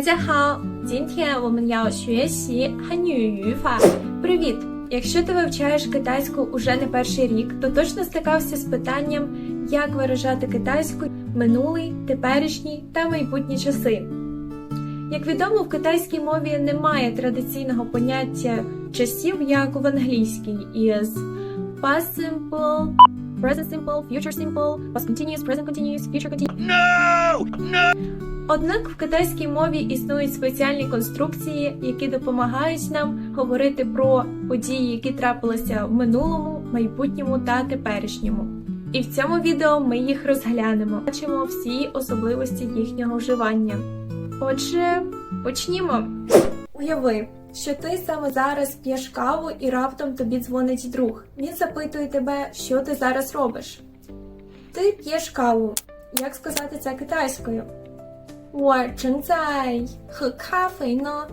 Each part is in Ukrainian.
大家好，今天我们要学习汉语语法. Привіт! Якщо ти вивчаєш китайську уже не перший рік, то точно стикався з питанням, як виражати китайською минулий, теперішній та майбутні часи. Як відомо, в китайській мові немає традиційного поняття часів, як в англійській, із past simple, present simple, future simple, past continuous, present continuous, future continuous. Однак в китайській мові існують спеціальні конструкції, які допомагають нам говорити про події, які трапилися в минулому, майбутньому та теперішньому. І в цьому відео ми їх розглянемо, бачимо всі особливості їхнього вживання. Отже, почнімо. Уяви, що ти саме зараз п'єш каву і раптом тобі дзвонить друг. Він запитує тебе, що ти зараз робиш. Ти п'єш каву. Як сказати це китайською? 我正在喝咖啡呢。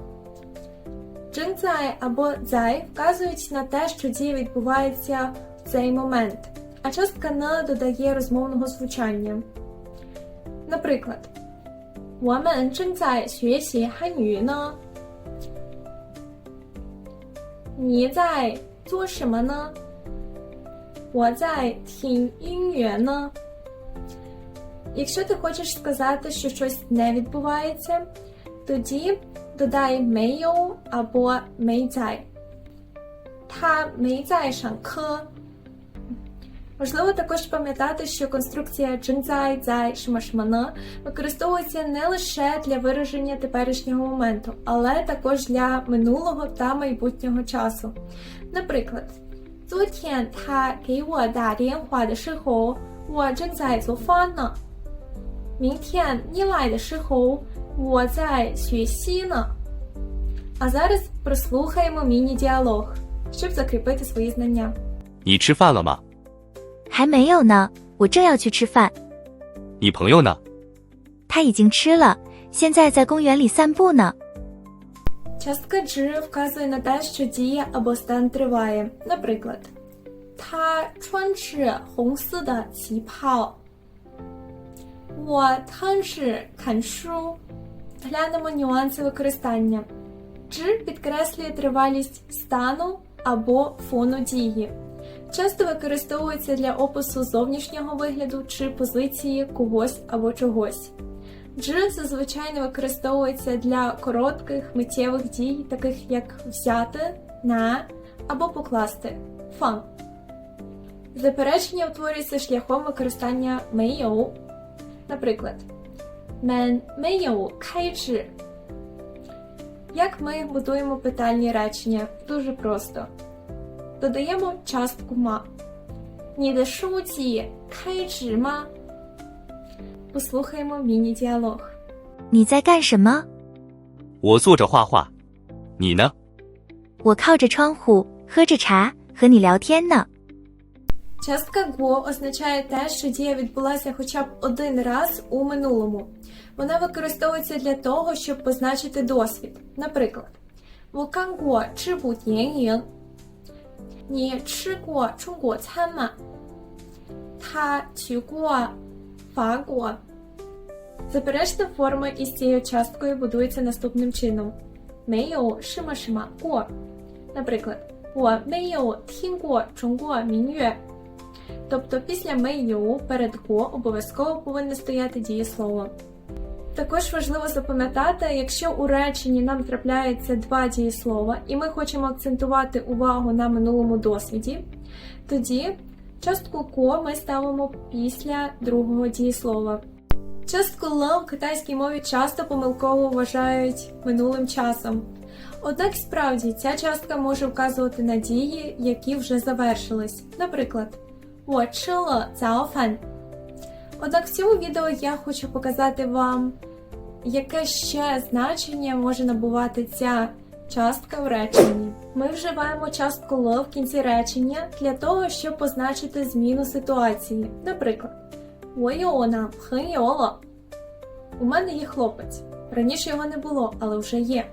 正在або «在» вказують на те, що дія відбувається в цей момент, а частка «на» додає розмовного звучання. Наприклад, 我们正在学习汉语呢。你在做什么呢？我在听音乐呢。 Якщо ти хочеш сказати, що щось не відбувається, тоді додай «мею» або «мейцай». Та «мейцай шанке». Важливо також пам'ятати, що конструкція «джинцай», «цай», «шмашмана» використовується не лише для вираження теперішнього моменту, але також для минулого та майбутнього часу. Наприклад, 昨天他给我打电话的时候，我正在做饭呢。 明天你来的时候，我在学习呢. А зараз прослухаємо міні-діалог, щоб закріпити свої знання. 你吃饭了吗？还没有呢，我正要去吃饭。你朋友呢？他已经吃了，现在在公园里散步呢。 Частка «дж» вказує на те, що дія або стан триває. Наприклад, 他穿着红色的旗袍。 我探视看书. Глянемо нюанси використання. «Дж» підкреслює тривалість стану або фону дії. Часто використовується для опису зовнішнього вигляду чи позиції когось або чогось. «Дж» зазвичай не використовується для коротких миттєвих дій, таких як взяти, на або покласти фан. Заперечення утворюється шляхом використання «мейоу», Наприклад, 们没有开智. Як ми будуємо питальні речення? Дуже просто. Додаємо частку ма. 你的书记开智吗? Послухаємо міні-діалог. 你在干什么？我坐着画画。你呢？我靠着窗户喝着茶，和你聊天呢。 Частка «го» означає те, що дія відбулася хоча б один раз у минулому. Вона використовується для того, щоб позначити досвід. Наприклад, 我看过这部电影。你吃过中国餐吗？他去过法国。Заперечна форма із цією часткою будується наступним чином. 没有什么什么过. Наприклад, 我没有听过中国民乐。 Тобто після «мейю» перед «го» обов'язково повинно стояти дієслово. Також важливо запам'ятати, якщо у реченні нам трапляється два дієслова, і ми хочемо акцентувати увагу на минулому досвіді, тоді частку «ко» ми ставимо після другого дієслова. Частку «л» в китайській мові часто помилково вважають минулим часом. Однак справді ця частка може вказувати на дії, які вже завершились. Наприклад, 我吃了早饭. Однак в цьому відео я хочу показати вам, яке ще значення може набувати ця частка в реченні. Ми вживаємо частку «л» в кінці речення для того, щоб позначити зміну ситуації. Наприклад, 我有男朋友了. У мене є хлопець. Раніше його не було, але вже є.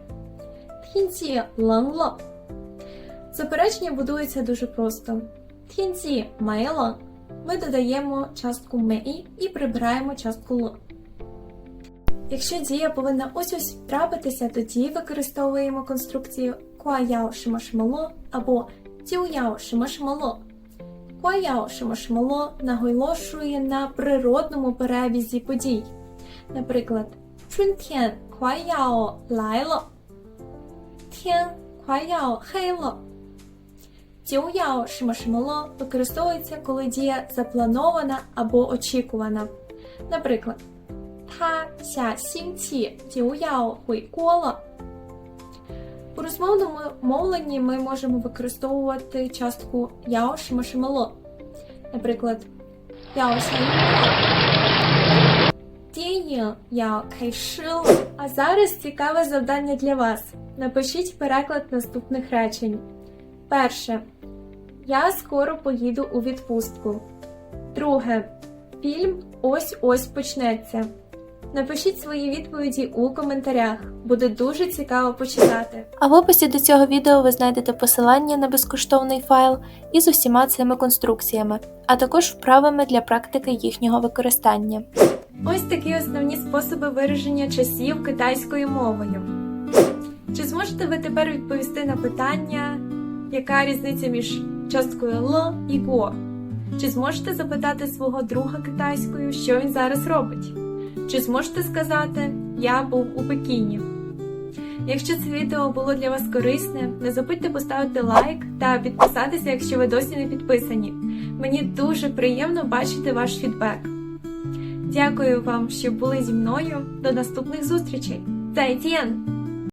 天气冷了. Заперечення будується дуже просто. Кінці мейла ми додаємо частку меї і прибираємо частку ло. Якщо дія повинна ось ось трапитися, тоді використовуємо конструкцію куаяо шимошмоло або тюяо шимошмоло. Куаяо шимошмоло наголошує на природному перебізі подій. Наприклад, Чунт'ян куаяо лайло, т'ян куаяо хейло. Тіуяо шимошимоло використовується, коли дія запланована або очікувана. Наприклад, Та ся сінці тіуяо хуйколо. У розмовному мовленні ми можемо використовувати частку яо шимошимоло. Наприклад, яо Діє яо кайшил. А зараз цікаве завдання для вас. Напишіть переклад наступних речень. Перше. Я скоро поїду у відпустку. Друге. Фільм ось-ось почнеться. Напишіть свої відповіді у коментарях. Буде дуже цікаво почитати. А в описі до цього відео ви знайдете посилання на безкоштовний файл із усіма цими конструкціями, а також вправами для практики їхнього використання. Ось такі основні способи вираження часів китайською мовою. Чи зможете ви тепер відповісти на питання, яка різниця між часткою Л і Го? Чи зможете запитати свого друга китайською, що він зараз робить? Чи зможете сказати Я був у Пекіні? Якщо це відео було для вас корисне, не забудьте поставити лайк та підписатися, якщо ви досі не підписані. Мені дуже приємно бачити ваш фідбек. Дякую вам, що були зі мною. До наступних зустрічей. 再见！